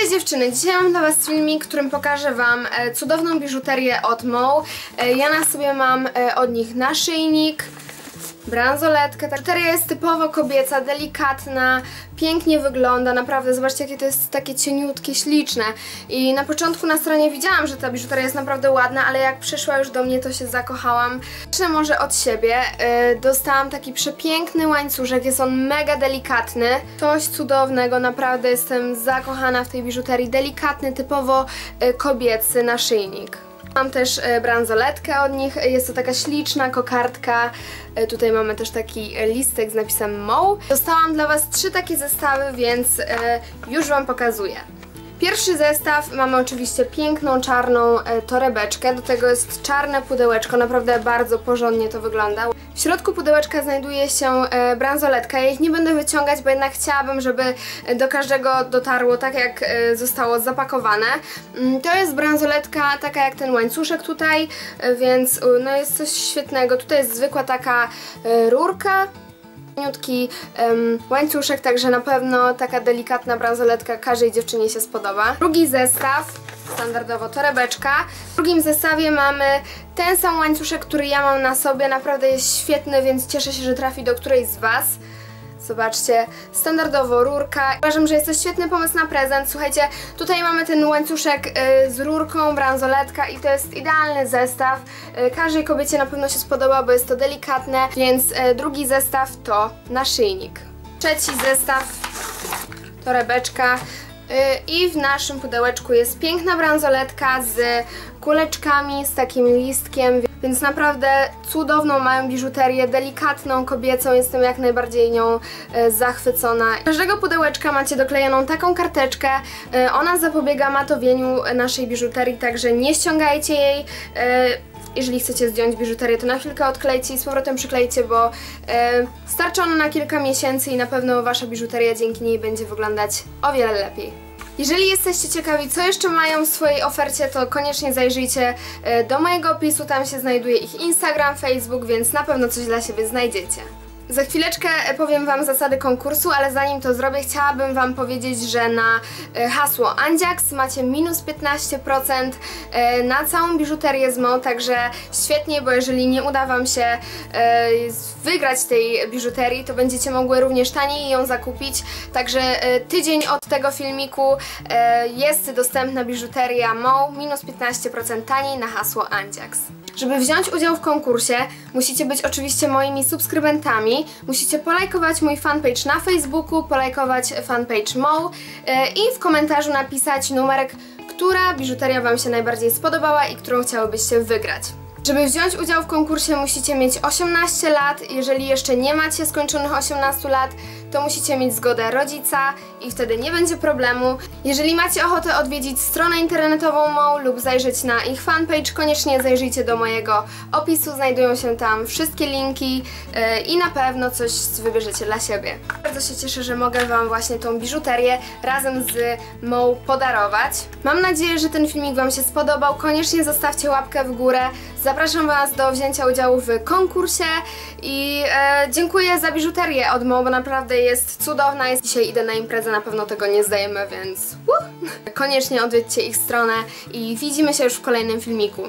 Cześć dziewczyny, dzisiaj mam dla Was filmik, którym pokażę Wam e, cudowną biżuterię od Moł. E, ja na sobie mam e, od nich naszyjnik, bransoletkę. Ta jest typowo kobieca, delikatna, pięknie wygląda, naprawdę zobaczcie jakie to jest takie cieniutkie, śliczne. I na początku na stronie widziałam, że ta biżuteria jest naprawdę ładna, ale jak przyszła już do mnie to się zakochałam. Zacznę może od siebie. Yy, dostałam taki przepiękny łańcuszek, jest on mega delikatny. Coś cudownego, naprawdę jestem zakochana w tej biżuterii. Delikatny, typowo yy, kobiecy naszyjnik. Mam też e, bransoletkę od nich, jest to taka śliczna kokardka, e, tutaj mamy też taki listek z napisem MOł. Dostałam dla Was trzy takie zestawy, więc e, już Wam pokazuję. Pierwszy zestaw mamy oczywiście piękną czarną e, torebeczkę, do tego jest czarne pudełeczko, naprawdę bardzo porządnie to wygląda. W środku pudełeczka znajduje się e, bransoletka, ja ich nie będę wyciągać, bo jednak chciałabym, żeby do każdego dotarło tak jak e, zostało zapakowane. Mm, to jest bransoletka taka jak ten łańcuszek tutaj, więc no jest coś świetnego. Tutaj jest zwykła taka rurka, Niutki um, łańcuszek, także na pewno taka delikatna bransoletka każdej dziewczynie się spodoba. Drugi zestaw, standardowo torebeczka. W drugim zestawie mamy ten sam łańcuszek, który ja mam na sobie, naprawdę jest świetny, więc cieszę się, że trafi do którejś z Was. Zobaczcie, standardowo rurka. Uważam, że jest to świetny pomysł na prezent. Słuchajcie, tutaj mamy ten łańcuszek y, z rurką, bransoletka i to jest idealny zestaw. Y, każdej kobiecie na pewno się spodoba, bo jest to delikatne, więc y, drugi zestaw to naszyjnik. Trzeci zestaw, torebeczka. I w naszym pudełeczku jest piękna bransoletka z kuleczkami, z takim listkiem, więc naprawdę cudowną mają biżuterię, delikatną, kobiecą, jestem jak najbardziej nią e, zachwycona. Każdego pudełeczka macie doklejoną taką karteczkę, e, ona zapobiega matowieniu naszej biżuterii, także nie ściągajcie jej. Jeżeli chcecie zdjąć biżuterię, to na chwilkę odklejcie i z powrotem przyklejcie, bo e, starczy ona na kilka miesięcy i na pewno wasza biżuteria dzięki niej będzie wyglądać o wiele lepiej. Jeżeli jesteście ciekawi, co jeszcze mają w swojej ofercie, to koniecznie zajrzyjcie e, do mojego opisu, tam się znajduje ich Instagram, Facebook, więc na pewno coś dla siebie znajdziecie. Za chwileczkę e, powiem Wam zasady konkursu, ale zanim to zrobię, chciałabym Wam powiedzieć, że na e, hasło Andziax macie minus 15% e, na całą biżuterię z MO, także świetnie, bo jeżeli nie uda Wam się wygrać tej biżuterii, to będziecie mogły również taniej ją zakupić, także tydzień od tego filmiku jest dostępna biżuteria MO, minus 15% taniej na hasło Andziax. Żeby wziąć udział w konkursie, musicie być oczywiście moimi subskrybentami, musicie polajkować mój fanpage na Facebooku, polajkować fanpage Mo e, i w komentarzu napisać numerek, która biżuteria Wam się najbardziej spodobała i którą chciałybyście wygrać. Żeby wziąć udział w konkursie musicie mieć 18 lat, jeżeli jeszcze nie macie skończonych 18 lat, to musicie mieć zgodę rodzica i wtedy nie będzie problemu. Jeżeli macie ochotę odwiedzić stronę internetową MOL lub zajrzeć na ich fanpage, koniecznie zajrzyjcie do mojego opisu, znajdują się tam wszystkie linki yy, i na pewno coś wybierzecie dla siebie. Bardzo się cieszę, że mogę Wam właśnie tą biżuterię razem z MOL podarować. Mam nadzieję, że ten filmik Wam się spodobał. Koniecznie zostawcie łapkę w górę. Was do wzięcia udziału w konkursie i e, dziękuję za biżuterię od MOL, bo naprawdę jest cudowna. Jest dzisiaj idę na imprezę, na pewno tego nie zdajemy, więc uh! koniecznie odwiedźcie ich stronę i widzimy się już w kolejnym filmiku.